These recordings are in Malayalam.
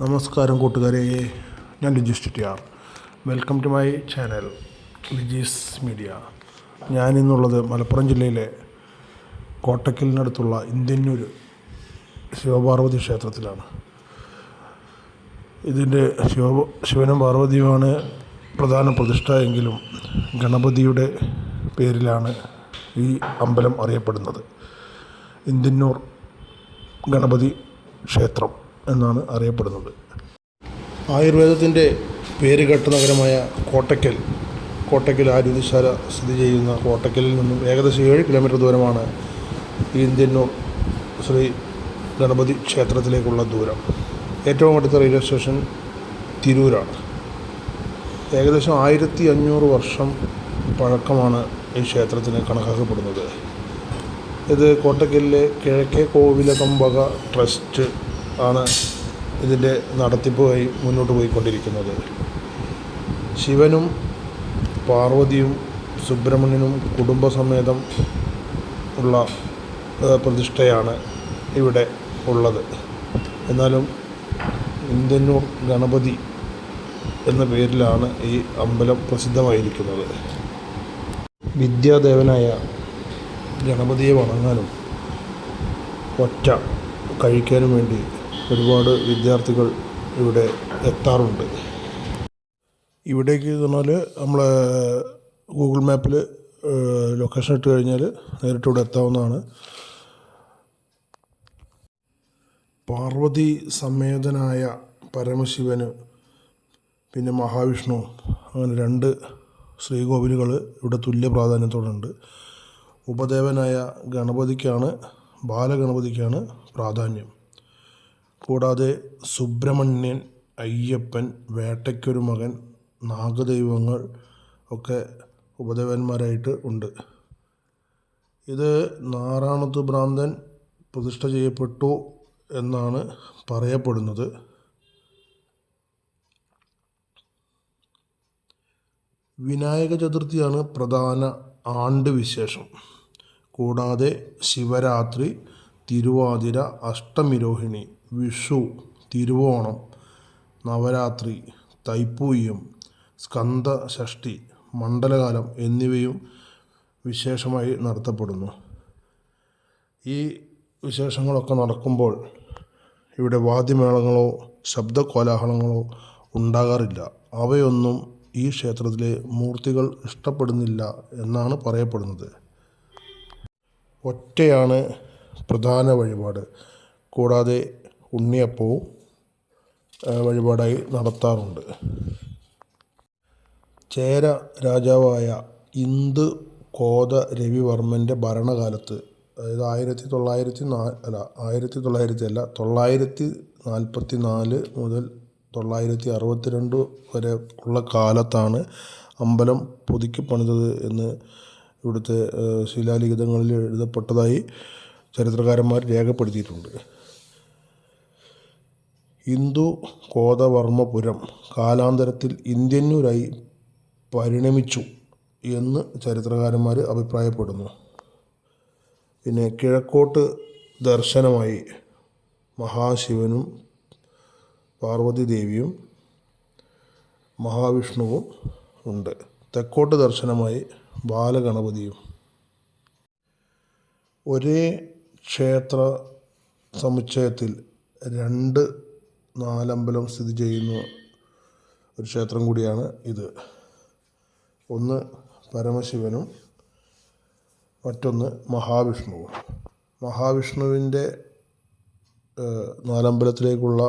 നമസ്കാരം കൂട്ടുകാരെ ഞാൻ Liji's ചുറ്റിയാർ. Welcome to my channel Lijees media. ഞാനിന്നുള്ളത് Malappuram ജില്ലയിലെ കോട്ടക്കലിനടുത്തുള്ള ഇന്ത്യന്നൂർ ശിവപാർവതി ക്ഷേത്രത്തിലാണ്. ഇതിന്റെ ശിവ ശിവനും പാർവതിയുമാണ് പ്രധാന പ്രതിഷ്ഠ എങ്കിലും ഗണപതിയുടെ പേരിലാണ് ഈ അമ്പലം അറിയപ്പെടുന്നത്. ഇന്ത്യന്നൂർ ഗണപതി ക്ഷേത്രം. എന്നാണ് അറിയപ്പെടുന്നത്. ആയുർവേദത്തിന്റെ പേരുകെട്ട നഗരമായ കോട്ടയ്ക്കൽ കോട്ടയ്ക്കൽ ആയുധശാല സ്ഥിതി ചെയ്യുന്ന കോട്ടയ്ക്കലിൽ നിന്നും ഏകദേശം ഏഴ് കിലോമീറ്റർ ദൂരമാണ് ഈ ശ്രീ ഗണപതി ക്ഷേത്രത്തിലേക്കുള്ള ദൂരം. ഏറ്റവും അടുത്ത റെയിൽവേ സ്റ്റേഷൻ തിരൂരാണ്. ഏകദേശം ആയിരത്തി അഞ്ഞൂറ് വർഷം പഴക്കമാണ് ഈ ക്ഷേത്രത്തിന് കണക്കാക്കപ്പെടുന്നത്. ഇത് കോട്ടക്കലിലെ കിഴക്കേ കോവിലകമ്പക ട്രസ്റ്റ് ആണ് ഇതിന്റെ നടത്തിപ്പുമായി മുന്നോട്ട് പോയിക്കൊണ്ടിരിക്കുന്നത്. ശിവനും പാർവതിയും സുബ്രഹ്മണ്യനും കുടുംബസമേതം ഉള്ള പ്രതിഷ്ഠയാണ് ഇവിടെ ഉള്ളത്. എന്നാലും ഇന്ത്യന്നൂർ ഗണപതി എന്ന പേരിലാണ് ഈ അമ്പലം പ്രസിദ്ധമായിരിക്കുന്നത്. വിദ്യാദേവനായ ഗണപതിയെ വണങ്ങാനും ഒറ്റ കഴിക്കാനും വേണ്ടി ഒരുപാട് വിദ്യാർത്ഥികൾ ഇവിടെ എത്താറുണ്ട്. ഇവിടേക്ക് പറഞ്ഞാൽ നമ്മൾ ഗൂഗിൾ മാപ്പിൽ ലൊക്കേഷൻ ഇട്ട് കഴിഞ്ഞാൽ നേരിട്ട് ഇവിടെ എത്താവുന്നതാണ്. പാർവതി സമേതനായ പരമശിവന് പിന്നെ മഹാവിഷ്ണു അങ്ങനെ രണ്ട് ശ്രീകോവിലുകൾ ഇവിടെ തുല്യ പ്രാധാന്യത്തോടുണ്ട്. ഉപദേവനായ ഗണപതിക്കാണ് ബാലഗണപതിക്കാണ് പ്രാധാന്യം. കൂടാതെ സുബ്രഹ്മണ്യൻ അയ്യപ്പൻ വേട്ടയ്ക്കൊരു മകൻ നാഗദൈവങ്ങൾ ഒക്കെ ഉപദേവന്മാരായിട്ട് ഉണ്ട്. ഇത് നാറാണത്ത് ഭ്രാന്തൻ പ്രതിഷ്ഠ ചെയ്യപ്പെട്ടു എന്നാണ് പറയപ്പെടുന്നത്. വിനായക ചതുർത്ഥിയാണ് പ്രധാന ആണ്ട് വിശേഷം. കൂടാതെ ശിവരാത്രി തിരുവാതിര അഷ്ടമിരോഹിണി വിഷു തിരുവോണം നവരാത്രി തൈപ്പൂയം സ്കന്ദ ഷഷ്ഠി മണ്ഡലകാലം എന്നിവയും വിശേഷമായി നടത്തപ്പെടുന്നു. ഈ വിശേഷങ്ങളൊക്കെ നടക്കുമ്പോൾ ഇവിടെ വാദ്യമേളങ്ങളോ ശബ്ദകോലാഹലങ്ങളോ ഉണ്ടാകാറില്ല. അവയൊന്നും ഈ ക്ഷേത്രത്തിലെ മൂർത്തികൾ ഇഷ്ടപ്പെടുന്നില്ല എന്നാണ് പറയപ്പെടുന്നത്. ഒറ്റയാണ് പ്രധാന വഴിപാട്. കൂടാതെ ഉണ്ണിയപ്പവും വഴിപാടായി നടത്താറുണ്ട്. ചേര രാജാവായ ഇന്ദു കോത രവിവർമ്മന്റെ ഭരണകാലത്ത് അതായത് ആയിരത്തി തൊള്ളായിരത്തി നാ അല്ല ആയിരത്തി തൊള്ളായിരത്തി അല്ല തൊള്ളായിരത്തി നാൽപ്പത്തി നാല് മുതൽ തൊള്ളായിരത്തി അറുപത്തിരണ്ട് വരെ ഉള്ള കാലത്താണ് അമ്പലം പുതുക്കി പണിതത് എന്ന് ഇവിടുത്തെ ശിലാലിഖിതങ്ങളിൽ എഴുതപ്പെട്ടതായി ചരിത്രകാരന്മാർ രേഖപ്പെടുത്തിയിട്ടുണ്ട്. ഹിന്ദു കോതവർമ്മപുരം കാലാന്തരത്തിൽ ഇന്ത്യന്നൂരായി പരിണമിച്ചു എന്ന് ചരിത്രകാരന്മാർ അഭിപ്രായപ്പെടുന്നു. പിന്നെ കിഴക്കോട്ട് ദർശനമായി മഹാശിവനും പാർവതി ദേവിയും മഹാവിഷ്ണുവും ഉണ്ട്. തെക്കോട്ട് ദർശനമായി ബാലഗണപതിയും. ഒരേ ക്ഷേത്ര സമുച്ചയത്തിൽ രണ്ട് നാലമ്പലം സ്ഥിതി ചെയ്യുന്ന ഒരു ക്ഷേത്രം കൂടിയാണ് ഇത്. ഒന്ന് പരമശിവനും മറ്റൊന്ന് മഹാവിഷ്ണുവും. മഹാവിഷ്ണുവിന്റെ നാലമ്പലത്തിലേക്കുള്ള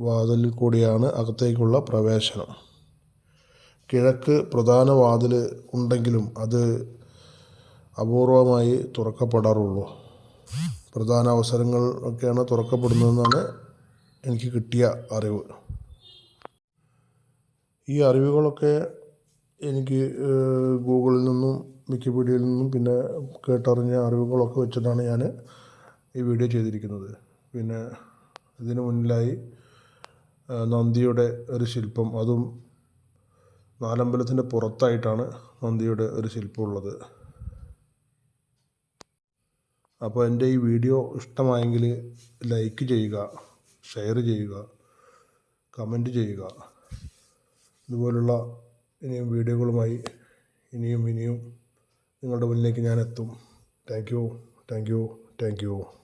വാതിലിൽ കൂടിയാണ് അകത്തേക്കുള്ള പ്രവേശനം. കിഴക്ക് പ്രധാന വാതിൽ ഉണ്ടെങ്കിലും അത് അപൂർവമായി തുറക്കപ്പെടാറുള്ളൂ. പ്രധാന അവസരങ്ങൾ ഒക്കെയാണ് തുറക്കപ്പെടുന്നതെന്നാണ് എനിക്ക് കിട്ടിയ അറിവ്. ഈ അറിവുകളൊക്കെ എനിക്ക് ഗൂഗിളിൽ നിന്നും വിക്കിപീഡിയയിൽ നിന്നും പിന്നെ കേട്ടറിഞ്ഞ അറിവുകളൊക്കെ വെച്ചിട്ടാണ് ഞാൻ ഈ വീഡിയോ ചെയ്തിരിക്കുന്നത്. പിന്നെ ഇതിന് മുന്നിലായി നന്ദിയുടെ ഒരു ശില്പം. അതും നാലമ്പലത്തിന്റെ പുറത്തായിട്ടാണ് നന്ദിയുടെ ഒരു ശില്പം ഉള്ളത്. അപ്പോൾ എന്റെ ഈ വീഡിയോ ഇഷ്ടമായെങ്കിൽ ലൈക്ക് ചെയ്യുക. ഷെയർ ചെയ്യുക കമന്റ് ചെയ്യുക. ഇതുപോലുള്ള ഇനിയും വീഡിയോകളുമായി ഇനിയും ഇനിയും നിങ്ങളുടെ മുന്നിലേക്ക് ഞാൻ എത്തും. Thank you thank you thank you